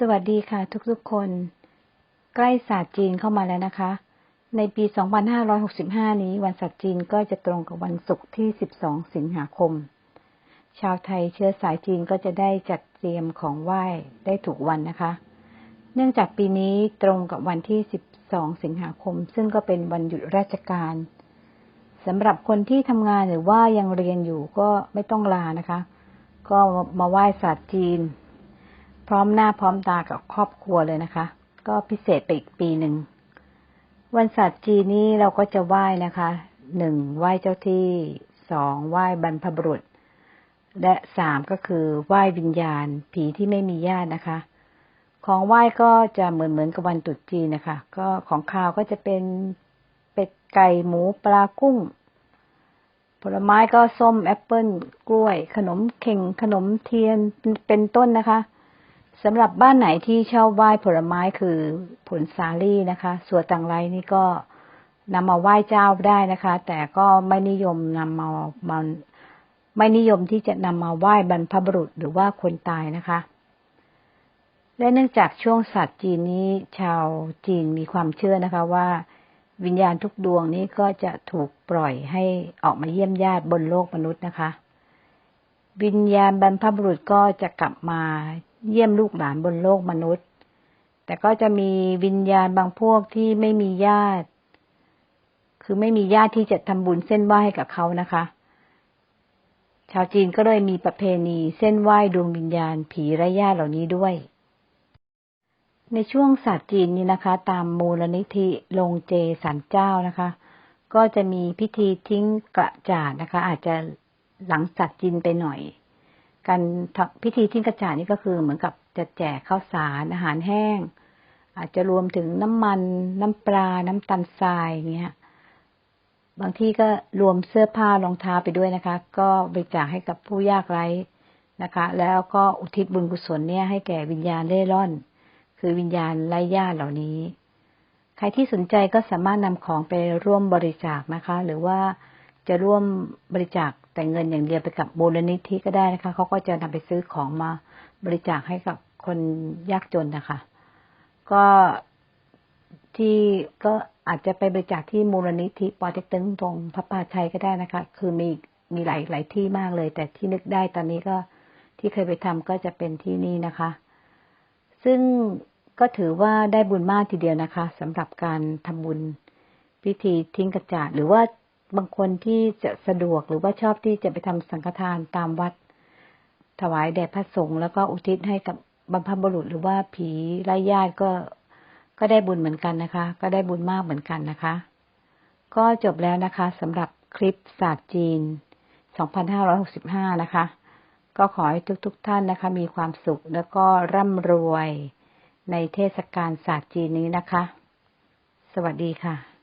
สวัสดีค่ะทุกๆคน ใกล้ศาสตร์จีนเข้ามาแล้วนะคะ ในปี 2565 นี้วันศาสตร์จีนก็จะตรงกับวันศุกร์ที่ 12 สิงหาคม ชาวไทยเชื้อสายจีนก็จะได้จัดเตรียมของไหว้ได้ถูกวันนะคะ เนื่องจากปีนี้ตรงกับวันที่ 12 สิงหาคม ซึ่งก็เป็นวันหยุดราชการสำหรับคนที่ทำงานหรือว่ายังเรียนอยู่ก็ไม่ต้องลานะคะ ก็มาไหว้ศาสตร์จีน พร้อมหน้าพร้อมตากับครอบครัวเลยนะคะ ก็พิเศษไปอีกปีหนึ่ง วันศาสตร์จีนนี้เราก็จะไหว้นะคะหนึ่งไหว้เจ้าที่สองไหว้บรรพบุรุษ และสามก็คือไหว้วิญญาณ ผีที่ไม่มีญาตินะคะ ของไหว้ก็จะเหมือนเหมือนกับวันตรุษจีนนะคะ ก็ของข้าวก็จะเป็นเป็ดไก่หมูปลากุ้ง ผลไม้ก็ส้มแอปเปิ้ลกล้วย ขนมเข่งขนมเทียนเป็นต้นนะคะ สำหรับบ้านไหนที่เช่าไหว้ผลไม้คือผลสาลี่นะคะส่วนต่างไรนี่ก็นำมาไหว้เจ้าได้นะคะ แต่ก็ไม่นิยมนำมามาไม่นิยมที่จะนำมาไหว้บรรพบุรุษหรือว่าคนตายนะคะ และเนื่องจากช่วงศาสตร์จีนนี้ชาวจีนมีความเชื่อนะคะว่า วิญญาณทุกดวงนี้ก็จะถูกปล่อยให้ออกมาเยี่ยมญาติบนโลกมนุษย์นะคะ วิญญาณบรรพบุรุษก็จะกลับมา เยี่ยมลูกหลานบนโลกมนุษย์ แต่ก็จะมีวิญญาณบางพวกที่ไม่มีญาติ คือไม่มีญาติที่จะทำบุญเส้นไหว้ให้กับเขานะคะ ชาวจีนก็เลยมีประเพณีเส้นไหว้ดวงวิญญาณผีไร้ญาติเหล่านี้ด้วย ในช่วงศาสตร์จีนนี้นะคะ ตามมูลนิธิลงเจสันเจ้านะคะ ก็จะมีพิธีทิ้งกระจาดนะคะ อาจจะหลังศาสตร์จีนไปหน่อย การพิธีทิ้งกระจาดนี่ก็คือเหมือนกับจะแจกข้าวสารอาหารแห้ง อาจจะรวมถึงน้ำมัน น้ำปลา น้ำตาลทรายอย่างเงี้ยบางที่ก็รวมเสื้อผ้ารองเท้าไปด้วยนะคะ ก็บริจาคให้กับผู้ยากไร้นะคะ แล้วก็อุทิศบุญกุศลเนี่ยให้แก่วิญญาณเล่ร่อน คือวิญญาณไร้ญาติเหล่านี้ ใครที่สนใจก็สามารถนำของไปร่วมบริจาคนะคะ หรือว่าจะร่วมบริจาค แต่เงินอย่างเดียวไปกับมูลนิธิก็ได้นะคะเขาก็จะนำไปซื้อของมาบริจาคให้กับคนยากจนนะคะ ก็ที่ก็อาจจะไปบริจาคที่มูลนิธิปอเต็กตึงตรงพระปาชัยก็ได้นะคะ คือมีมีหลายหลายที่มากเลย แต่ที่นึกได้ตอนนี้ก็ที่เคยไปทำก็จะเป็นที่นี่นะคะ ซึ่งก็ถือว่าได้บุญมากทีเดียวนะคะสำหรับการทำบุญพิธีทิ้งกระจาดหรือว่า บางคนที่จะสะดวกหรือว่าชอบที่จะไปทำสังฆทานตามวัด ถวายแด่พระสงฆ์แล้วก็อุทิศให้กับบรรพบุรุษหรือว่าผีไร้ญาติก็ก็ได้บุญเหมือนกันนะคะ ก็ได้บุญมากเหมือนกันนะคะ ก็จบแล้วนะคะสำหรับคลิปศาสตร์จีน 2565 นะคะ ก็ขอให้ทุกๆทท่านนะคะ มีความสุขแล้วก็ร่ำรวยในเทศกาลศาสตร์จีนนี้นะคะ สวัสดีค่ะ